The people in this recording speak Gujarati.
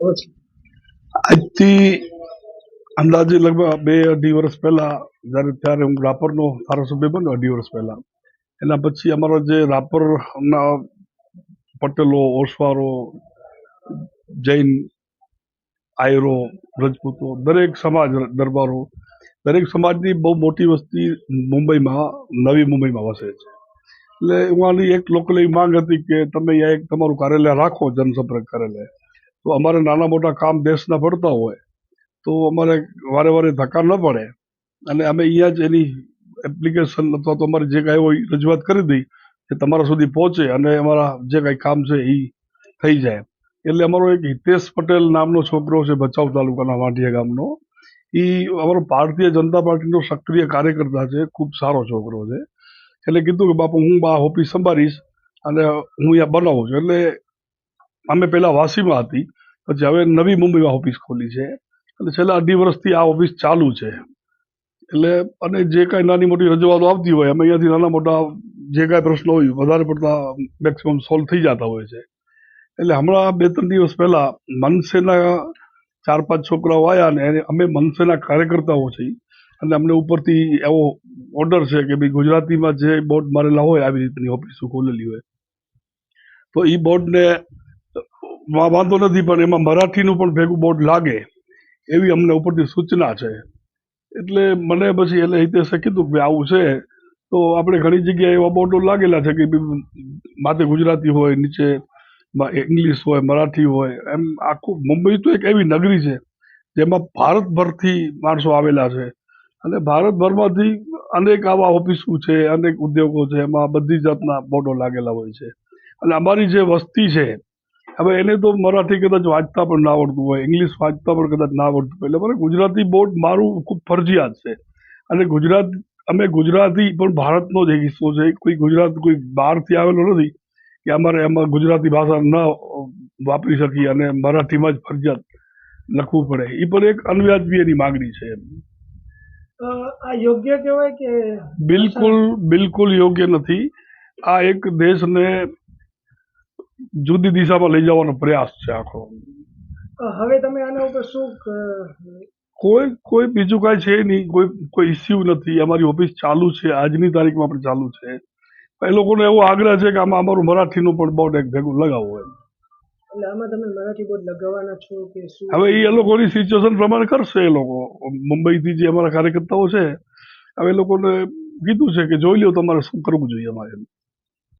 આજથી અંદાજે લગભગ બે અઢી વર્ષ પહેલા જ્યારે ત્યારે હું રાપરનો ધારાસભ્ય બન્યો અઢી વર્ષ પહેલા, એના પછી અમારો જે રાપરના પટેલો, ઓસવારો, જૈન, આયરો રજપૂતો દરેક સમાજ દરબારો, દરેક સમાજની બહુ મોટી વસ્તી મુંબઈમાં, નવી મુંબઈમાં વસે છે. એટલે એમાંની એક એવી માંગ હતી કે તમે અહીંયા એક તમારું કાર્યાલય રાખો, જનસંપર્ક કાર્યાલય. તો અમારે નાના મોટા કામ દેશના પડતા હોય, તો અમારે વારે વારે ધક્કા ન પડે. અને અમે અહીંયા જ એની એપ્લિકેશન અથવા તો અમારે જે કાંઈ હોય રજૂઆત કરી દઈ, કે તમારા સુધી પહોંચે અને અમારા જે કાંઈ કામ છે એ થઈ જાય. એટલે અમારો એક હિતેશ પટેલ નામનો છોકરો છે ભચાઉ તાલુકાના વાંઢિયા ગામનો. એ અમારો ભારતીય જનતા પાર્ટીનો સક્રિય કાર્યકર્તા છે, ખૂબ સારો છોકરો છે. એટલે કીધું કે બાપુ હું બા ઓફિસ સંભાળીશ અને હું અહીંયા બનાવું છું. એટલે અમે પહેલાં વાસીમાં હતી પછી હવે નવી મુંબઈમાં ઓફિસ ખોલી છે. અને છેલ્લા અઢી વર્ષથી આ ઓફિસ ચાલુ છે. એટલે અને જે કાંઈ નાની મોટી રજૂઆતો આવતી હોય, અમે અહીંયાથી નાના મોટા જે કાંઈ પ્રશ્નો હોય, વધારે પડતા મેક્સિમમ સોલ્વ થઈ જતા હોય છે. એટલે હમણાં બે ત્રણ દિવસ પહેલાં મનસેના ચાર પાંચ છોકરાઓ આવ્યા ને એને અમે મનસેના કાર્યકર્તાઓ છીએ. અને અમને ઉપરથી એવો ઓર્ડર છે કે ભાઈ ગુજરાતીમાં જે બોર્ડ મારેલા હોય, આવી રીતની ઓફિસો ખોલેલી હોય. તો એ બોર્ડને વાંધો નથી, પણ એમાં મરાઠીનું પણ ભેગું બોર્ડ લાગે, એવી અમને ઉપરથી સૂચના છે. એટલે મને પછી એટલે હિતેશે કીધું કે આવું છે, તો આપણે ઘણી જગ્યાએ એવા બોર્ડો લાગેલા છે કે માથે ગુજરાતી હોય, નીચે ઇંગ્લિશ હોય, મરાઠી હોય, એમ આખું મુંબઈ તો એક એવી નગરી છે, જેમાં ભારતભરથી માણસો આવેલા છે. અને ભારતભરમાંથી અનેક આવા ઓફિસો છે, અનેક ઉદ્યોગો છે, એમાં બધી જાતના બોર્ડો લાગેલા હોય છે. અને અમારી જે વસ્તી છે હવે એને તો મરાઠી કદાચ વાંચતા પણ ના આવડતું હોય ઇંગ્લિશ વાંચતા પણ કદાચ ના આવડતું હોય. એટલે મને ગુજરાતી બોર્ડ મારું ખૂબ ફરજિયાત છે. અને ગુજરાત અમે ગુજરાતી પણ ભારતનો જ એક હિસ્સો છે. કોઈ ગુજરાત કોઈ બહારથી આવેલો નથી કે અમારે એમાં ગુજરાતી ભાષા ન વાપરી શકીએ અને મરાઠીમાં જ ફરજિયાત લખવું પડે. એ પણ એક અનવ્યાજબી એની માગણી છે આ યોગ્ય કહેવાય કે બિલકુલ બિલકુલ યોગ્ય નથી. આ એક દેશને જુદી દિશામાં લઈ જવાનો પ્રયાસ છે આખો. હવે તમે આના ઉપર શું કોઈ કોઈ બીજું કાંઈ છે નહીં કોઈ કોઈ ઇસ્યુ નથી. અમારી ઓફિસ ચાલુ છે આજની તારીખમાં પણ ચાલુ છે. એ લોકોનો એવો આગ્રહ છે કે આમાં અમારું મરાઠીનું પણ બોર્ડ એક ભેગું લગાવવું એમ એટલે આમાં તમે મરાઠી બોર્ડ લગાવવાના છો કે શું? હવે એ લોકોની સિચ્યુએશન પ્રમાણે કરશે એ લોકો. મુંબઈથી જે અમારા કાર્યકર્તાઓ છે હવે એ લોકોને કીધું છે કે જોઈ લો તમારે શું કરવું જોઈએ અમારે એમ.